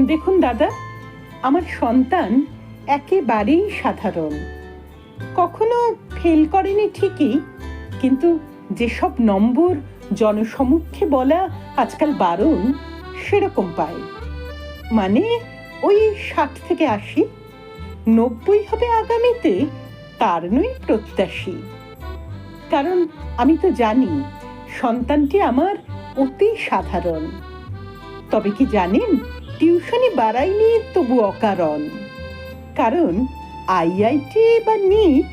দেখুন দাদা, আমার সন্তান একেবারেই সাধারণ। কখনো ফেল করেনি ঠিকই, কিন্তু যেসব নম্বর জনসমক্ষে বলা আজকাল বারণ, সেরকম পায় মানে ওই ষাট থেকে আশি, নব্বই হবে আগামীতে, তার নই প্রত্যাশী। কারণ আমি তো জানি, সন্তানটি আমার অতি সাধারণ। তবে কি জানেন টিউশনি বাড়াইনি তবু অকারণ। কারণ আইআইটি বা নিট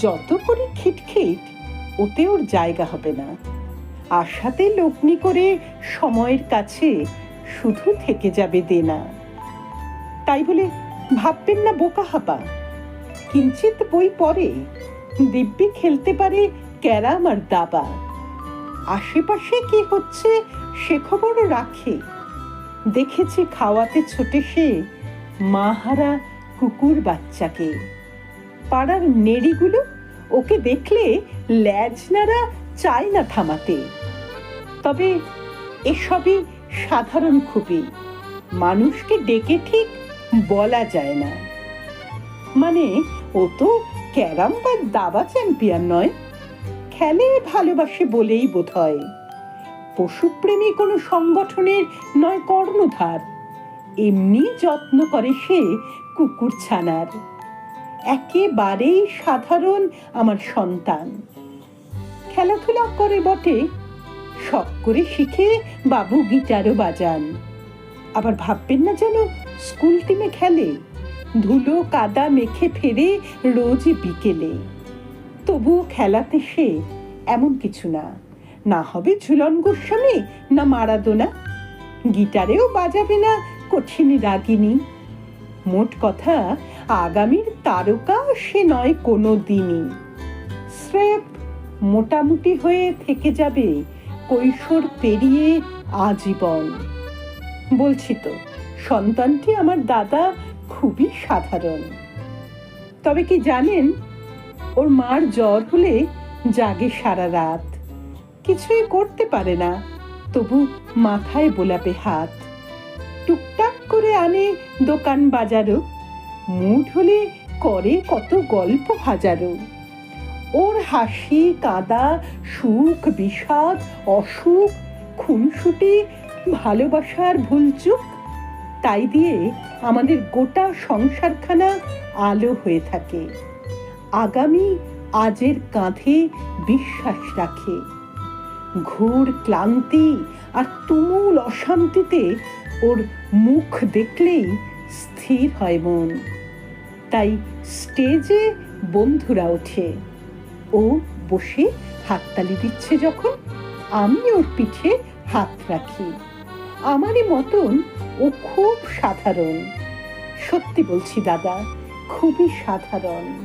যত করে খিটখিট, ওতে ওর জায়গা হবে না। আশাতে লগ্নি করে সময়ের কাছে শুধু থেকে যাবে দেনা। তাই বলে ভাববেন না বোকা হাবা। কিঞ্চিত বই পড়ে দিব্যি খেলতে পারে ক্যারাম আর দাবা। আশেপাশে কি হচ্ছে সে খবরও রাখে। দেখেছি খাওয়াতে ছোটে সে মাহারা কুকুর বাচ্চাকে। পাড়ার নেড়িগুলো ওকে দেখলে ল্যাজ নাড়া চায় না থামাতে। তবে এসবই সাধারণ খুবই মানুষকে ডেকে ঠিক বলা যায় না। মানে ও তো ক্যারাম বা দাবা চ্যাম্পিয়ন নয়। খেলে ভালোবাসে বলেই বোধ হয় পশুপ্রেমী কোনো সংগঠনের নয় কর্ণধার। এমনি যত্ন করে সে কুকুর ছানার। একেবারেই সাধারণ আমার সন্তান। খেলাধুলা করে বটে, শখ করে শিখে বাবু গিটারও বাজান। আবার ভাববেন না যেন স্কুল টিমে খেলে, ধুলো কাদা মেখে ফেরে রোজ বিকেলে। তবুও খেলাতে সে এমন কিছু না। না হবে ঝুলন গোস্বামী, না মারাদোনা। গিটারেও বাজাবে না কঠিন রাগিনী। মোট কথা, আগামীর তারকা সে নয় কোনো দিনই। স্রেফ মোটামুটি হয়ে থেকে যাবে, কৈশোর পেরিয়ে আজীবন। বলছি তো, সন্তানটি আমার দাদা খুবই সাধারণ। তবে কি জানেন, ওর মার জ্বর হলে জাগে সারা রাত। কিছুই করতে পারে না। তবু মাথায় বোলাবে হাত। টুকটাক করে আনে দোকান বাজারও। মুড হলে করে কত গল্প হাজারো। ওর হাসি, কাদা, সুখ, বিষাদ, অসুখ, খুনসুটি, ভালোবাসার ভুলচুক, তাই দিয়ে আমাদের গোটা সংসারখানা আলো হয়ে থাকে। আগামী আজের কাঁধে বিশ্বাস রাখে। ঘোর ক্লান্তি আর তুমুল অশান্তিতে ওর মুখ দেখলেই স্থির হয় মন। তাই স্টেজে বন্ধুরা ওঠে। ও বসে হাততালি দিচ্ছে যখন, আমি ওর পিঠে হাত রাখি। আমারই মতন ও খুব সাধারণ। সত্যি বলছি দাদা, খুবই সাধারণ।